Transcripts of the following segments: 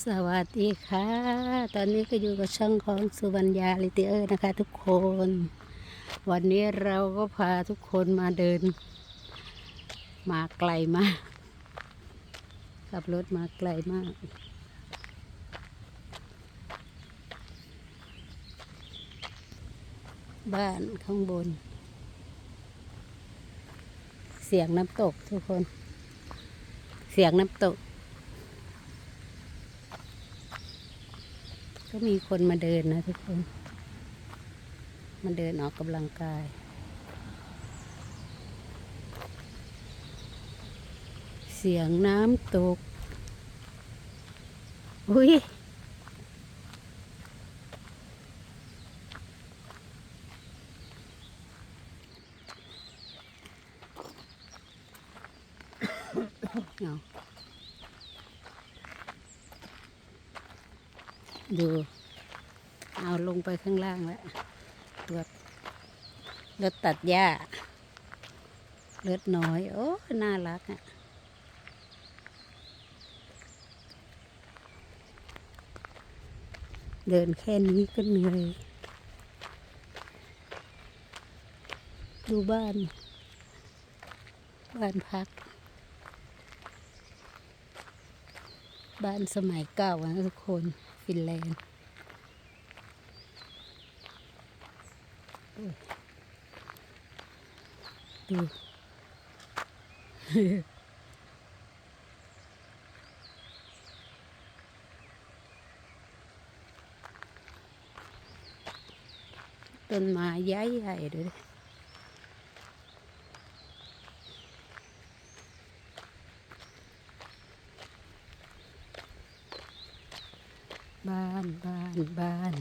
สวัสดีค่ะ ตอนนี้ก็อยู่กับช่องของสุวรรณยาลิเตอร์นะคะ ทุกคน วันนี้เราก็พาทุกคนมาเดิน มาไกลมาก ขับรถมาไกลมาก บ้านข้างบน เสียงน้ำตกทุกคน เสียงน้ำตก ก็มีคนมาเดินนะทุกคน มาเดินออกกำลังกาย เสียงน้ำตก อุ้ยเอา ดูเอาลงไปข้างล่างแล้วรถรถตัดหญ้ารถน้อย โอ้ น่ารักอะ่ะเดินแค่นี้ก็เหนื่อย ดูบ้าน บ้านพัก บ้านสมัยเก่านะทุกคน ฟินแลนด์ดูต้นไม้ใหญ่ๆเลย บ้านบ้าน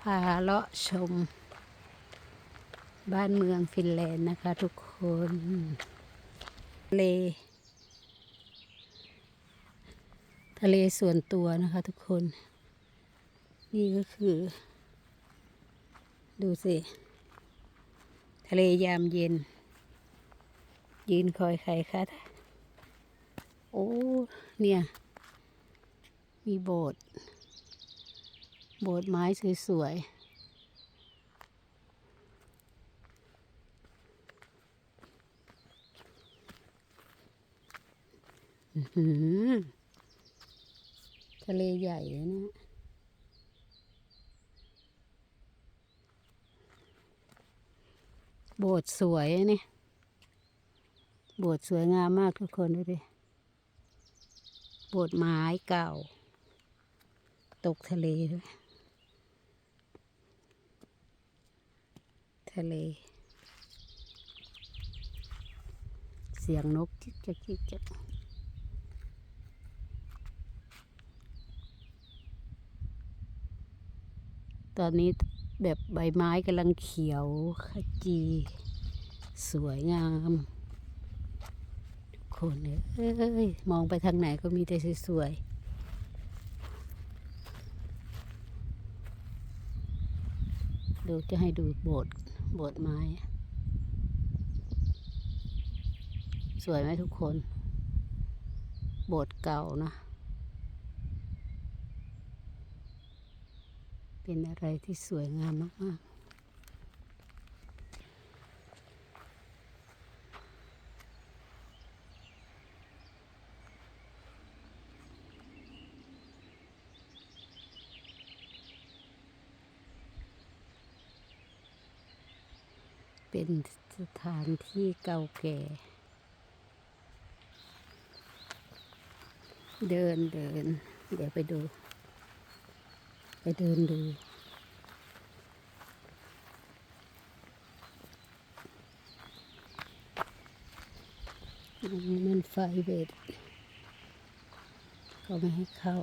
พาเลาะชม บ้านเมืองฟินแลนด์นะคะทุกคนทะเลทะเลส่วนตัวนะคะทุกคน นี่ก็คือ ดูสิ ทะเลยามเย็น ยืนคอยใครคะโอ้ เนี่ย มีโบสถ์ โบสถ์ไม้สวยๆทะเลใหญ่เลยนะ โบสถ์สวยเนี่ย โบสถ์สวยงามมากทุกคนดูดิ โบสถ์ไม้เก่า ตกทะเลด้วยทะเล เสียงนกจิกจักจิกจักตอนนี้แบบใบไม้กำลังเขียวขจี สวยงาม คนเอ้ยมองไปทางไหนก็มีแต่สวยๆดูจะให้ดูโบสถ์โบสถ์ไม้ สวยไหมทุกคน โบสถ์เก่านะ เป็นอะไรที่สวยงามมากๆ เป็นสถานที่เก่าแก่ เดินเดิน เดี๋ยวไปดู ไปเดินดูมันไฟเบรก็ไม่ให้เข้า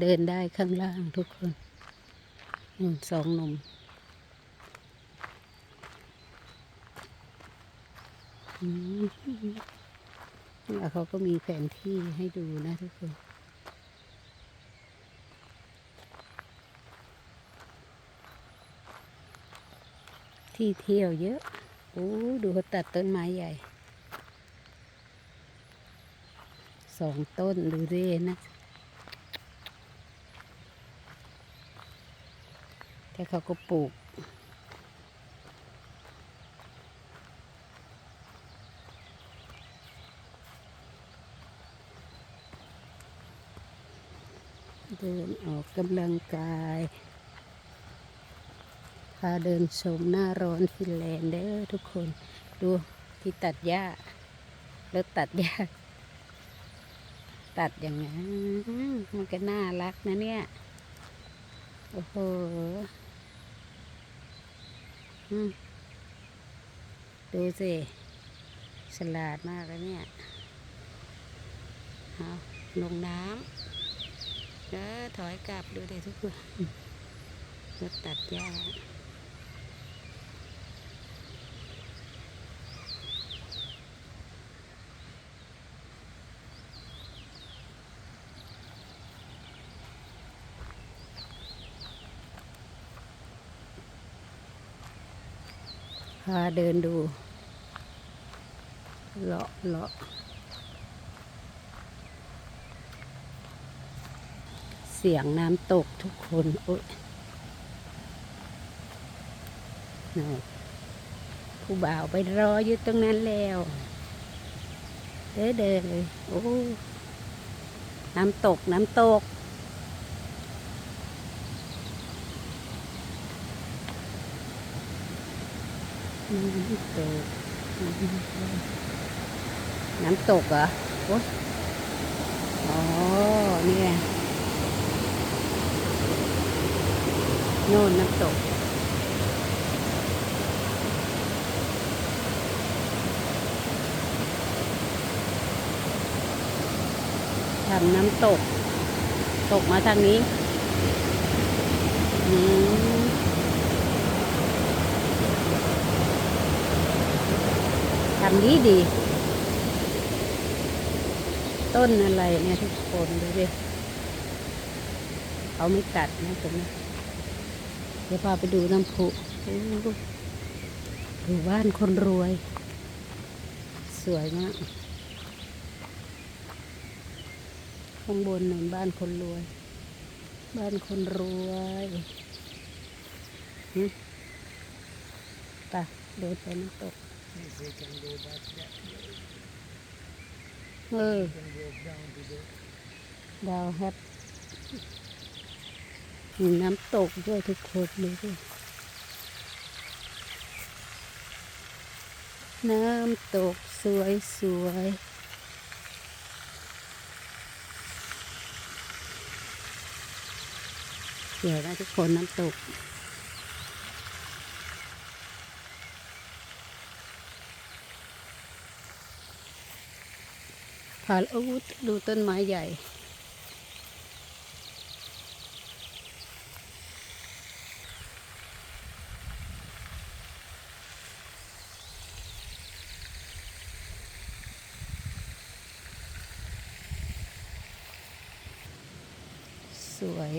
เดินได้ข้างล่างทุกคนหนุ่มสองหนุ่มอืม แล้วเขาก็มีแผนที่ให้ดูนะทุกคนที่เที่ยวเยอะ โอ้ ดูเขาตัดต้นไม้ใหญ่ สองต้นดูดินะ แต่เขาก็ปลูก เดินออกกำลังกายพาเดินชมหน้าร้อนฟินแลนด์เด้อทุกคน ดูที่ตัดหญ้ารถตัดหญ้าตัดอย่างนั้นมันก็น่ารักนะเนี่ย โอ้โหดูสิฉลาดมากเลยเนี่ยเอาลงน้ำ เออถอยกลับดูเดิทุกคนรถตัดหญ้าพาเดินดู เลาะเลาะ สียงน้ำตกทุกคนโอ๊ยนี่ผู้บ่าวไปรออยู่ตรงนั้นแล้ว เด้อเดินเลยโอ้น้ำตกน้ำตก น้ำตก น้ำตกเหรอโอ๊ยอ๋อเนี่ย โน่นน้ำตก ทำน้ำตก ตกมาทางนี้ทำดีดี ต้นอะไรเนี่ยทุกคนดูดิเขาไม่ตัดนะตรงนี้ เดี๋ยวพาไปดูน้ำพุโอ้ดูบ้านคนรวย สวยมาก ข้างบนหนึ่งบ้านคนรวย บ้านคนรวยหึไปเดินไปน้ำตกเออดาวแฮป มีน้ำตกด้วยทุกคนดูสิน้ำตกสวยสวยเดี๋ยวนะทุกคนน้ำตก ผ่านอาวุธดูต้นไม้ใหญ่ สวย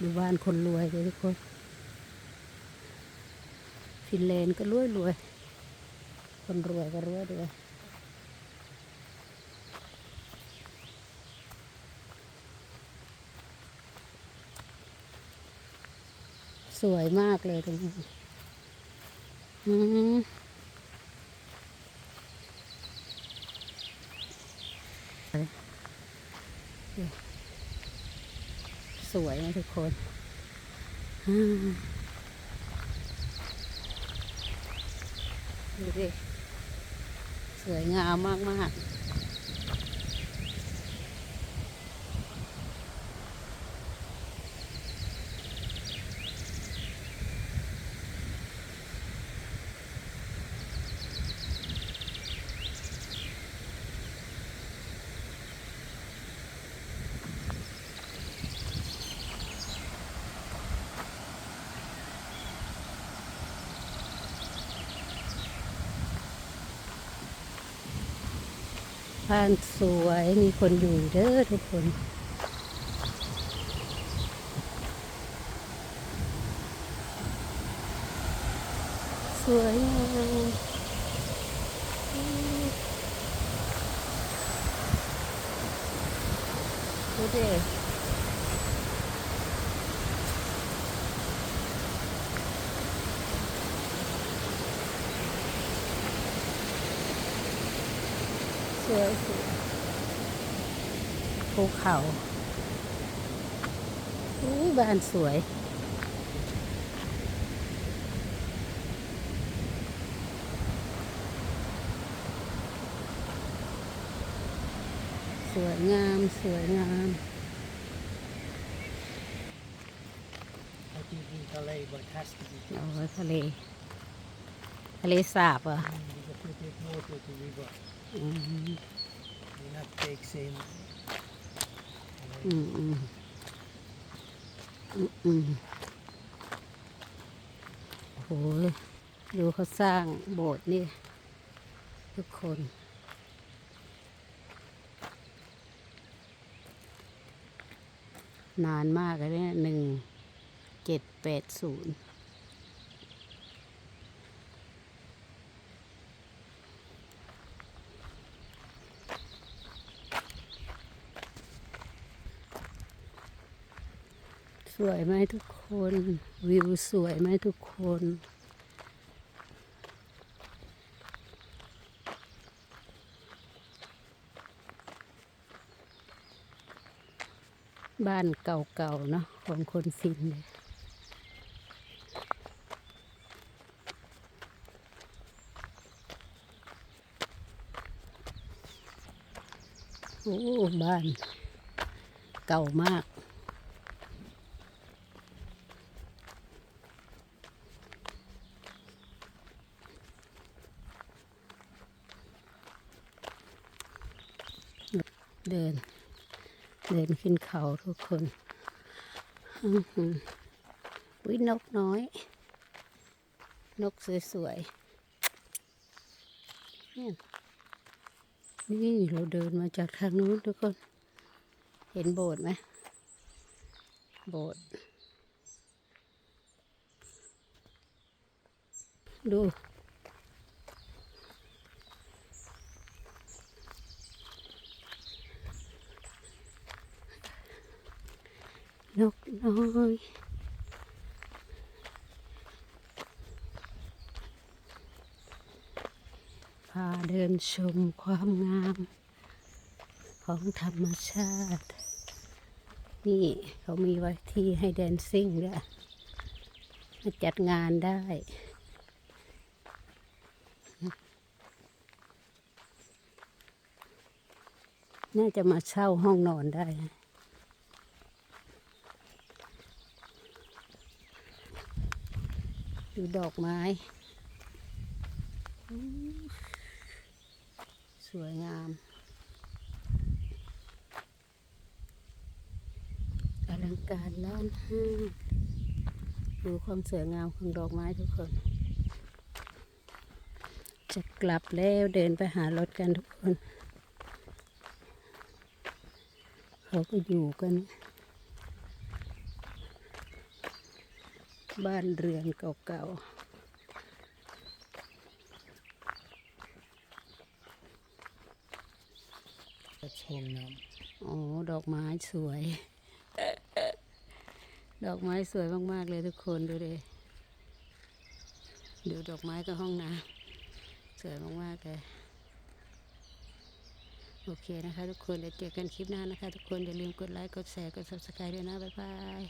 ดูบ้านคนรวยเลยทุกคน ฟินแลนด์ก็รวยรวย คนรวยก็รวยด้วยสวยมากเลยตรงนี้อืมส วยนะทุกคนดูดิสวยงามมากม บ้านสวยมีคนอยู่เด้อทุกคนสวยงามดูดิ วยสวยภูเขาอุ้ยบ้านสวย สวยงาม สวยงามเอาจริงๆทะเล but has to be โอ้ทะเลทะเลสาบเหรอะ because we take water to river อืม we not take same อืมอืมอืมอืมโอ้โหดูเขาสร้างโบสถ์นี่ ทุกคนนานมากเลยเนี่ยหนึ่งเจ็ดแปดศูนย์ วยไหมทุกคน วิวสวยไหมทุกคน บ้านเก่าๆเนาะของคนฟินเลยโอ้ บ้าน เก่ามาก เดิน เดินขึ้นเขาทุกคนอื้อหือวินกน้อย นกสวยๆเนี่ยนี่เราเดินมาจากทางนู้นทุกคน เห็นโบสถ์ไหมโบสถ์ดู นกน้อย พาเดินชมความงามของธรรมชาติ นี่เขามีไว้ที่ให้แดนซิ่งด้วยมาจัดงานได้น่าจะมาเช่าห้องนอนได้นะ ดูดอกไม้ สวยงาม อลังการล้านห้าดูความสวยงามของดอกไม้ทุกคน จะกลับแล้วเดินไปหารถกันทุกคน เขาก็อยู่กัน บ้านเรือนเก่าก็ชมน้ๆอ๋อ ดอกไม้สวย ดอกไม้สวยมากๆเลยทุกคนดูดิดูดอกไม้กับห้องน้ำสวยมากๆเลยโอเคนะคะทุกคนเดี๋ยวเจอกันคลิปหน้านะคะ ทุกคนอย่าลืมกดไลค์ กดแชร์ กด subscribe ด้วยนะ บ๊ายบาย